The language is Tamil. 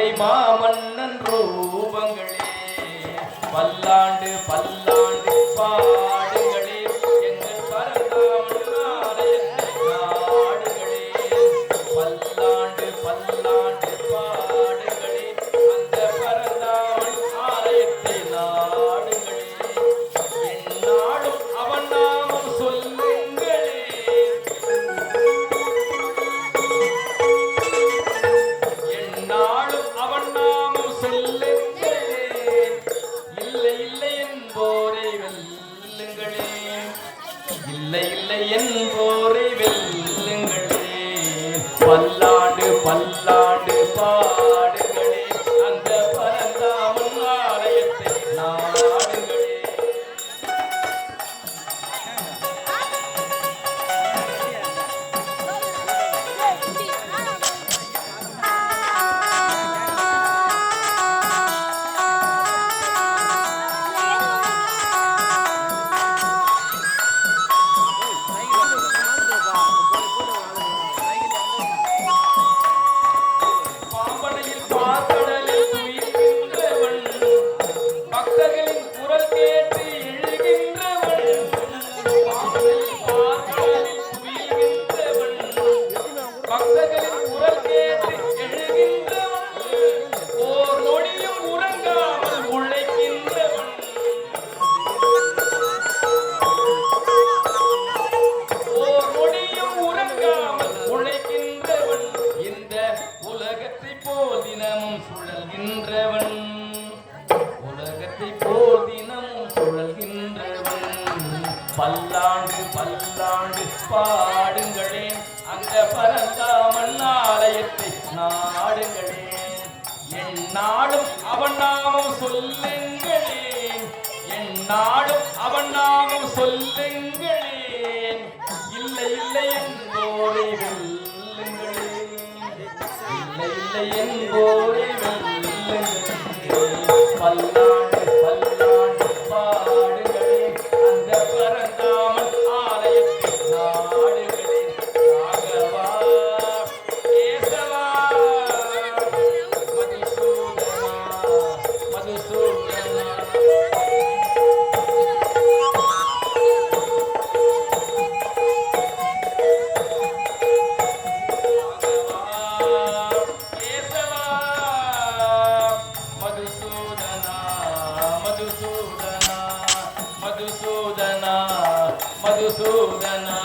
கோவை மாமன்னன் ரூபங்களே. பல்லாண்டு பல்லாண்டு பாடு. வெல்லுங்களே இல்லை இல்லை என்போரை வெல்லுங்கள் சுழல்கின்றவன் உலகத்தை போர் தினமும் சுழல்கின்றவன் பல்லாண்டு பல்லாண்டு பாடுங்களே. அந்த பரந்தாமன் ஆலயத்தை நாடுங்களே. என் நாடும் அவன் நாமம் சொல்லுங்களே. என் நாடும் அவன் நாமம் சொல்லுங்களே. இல்லை இல்லை என்போரை வெல்லுங்களே. இல்லை இல்லை என்போரை আল্লাহ ಸೂದನಾ